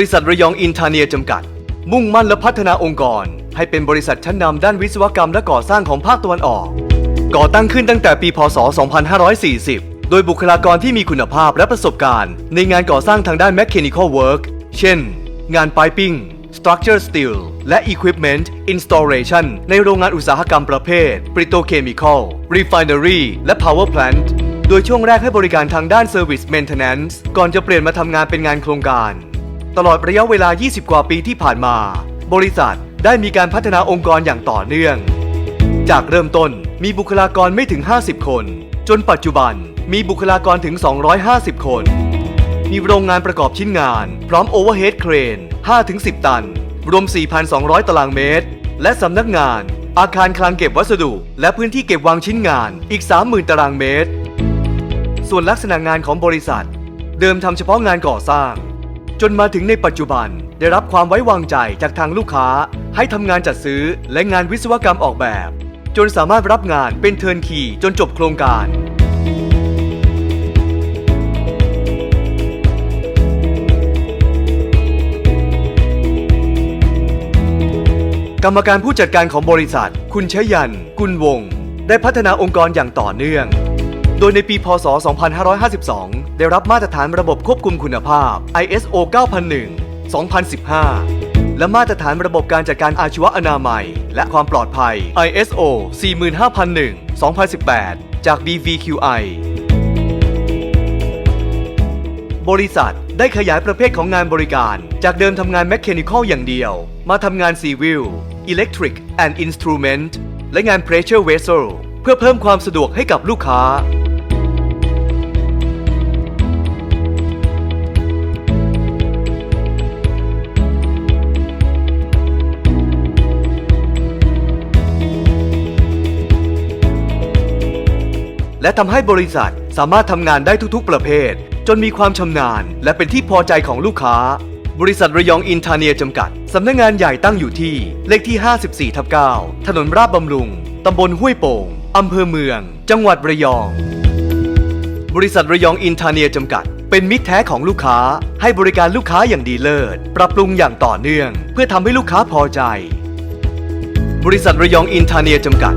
ริษัทระยองอินทาเนียจำกัด มุ่งมั่นและพัฒนาองค์กร ให้เป็นบริษัทชั้นนำด้านวิศวกรรมและก่อสร้างของภาคตะวันออก ก่อตั้งขึ้นตั้งแต่ปีพศ 2540 โดยบุคลากรที่มีคุณภาพและประสบการณ์ ในงานก่อสร้างทางด้าน mechanical work เช่น งาน piping structure steel และ equipment installation ในโรงงานอุตสาหกรรมประเภท petrochemical refinery และ power plant โดยช่วงแรกให้บริการทางด้าน service maintenance ก่อนจะเปลี่ยนมาทำงานเป็นงานโครงการ ตลอดระยะเวลา 20 กว่าปีที่ผ่านมา บริษัทได้มีการพัฒนาองค์กรอย่างต่อเนื่อง จากเริ่มต้นมีบุคลากรไม่ถึง 50 คน จนปัจจุบันมีบุคลากรถึง 250 คน มีโรงงานประกอบชิ้นงาน พร้อมโอเวอร์เฮดเครน 5-10 ตัน รวม 4,200 ตารางเมตร และสำนักงาน อาคารคลังเก็บวัสดุ และพื้นที่เก็บวางชิ้นงานอีก 30,000 ตารางเมตร ส่วนลักษณะงานของบริษัท เดิมทำเฉพาะงานก่อสร้าง จนมาถึงในปัจจุบัน ได้รับความไว้วางใจจากทางลูกค้า ให้ทำงานจัดซื้อและงานวิศวกรรมออกแบบ จนสามารถรับงานเป็นเทิร์นคีจนจบโครงการกรรมการผู้จัดการของบริษัท คุณชยัน กุลวง ได้พัฒนาองค์กรอย่างต่อเนื่อง โดยในปี พศ 2552 ได้รับมาตรฐานระบบควบคุมคุณภาพ ISO 9001 2015 และมาตรฐานระบบการจัดการอาชีวอนามัย และความปลอดภัย ISO 45001 2018 จาก BVQI บริษัทได้ขยายประเภทของงานบริการ จากเดิมทำงานแม c ค n i c a l อย่างเดียว มาทำงาน Civil Electric and Instrument และงาน Pressure Vessel เพื่อเพิ่มความสะดวกให้กับลูกค้า และทำให้บริษัทสามารถทำงานได้ทุกๆ ประเภท จนมีความชำนาญ และเป็นที่พอใจของลูกค้า บริษัทระยองอินทาเนียจำกัด สำนักงานใหญ่ตั้งอยู่ที่ เลขที่ 54ทับ9ถนนราชบำรุง ตำบลห้วยโป่ง อำเภอเมือง จังหวัดระยอง บริษัทระยองอินทาเนียจำกัด เป็นมิตรแท้ของลูกค้า ให้บริการลูกค้าอย่างดีเลิศ ปรับปรุงอย่างต่อเนื่อง เพื่อทำให้ลูกค้าพอใจ บริษัทระยองอินทาเนียจำกัด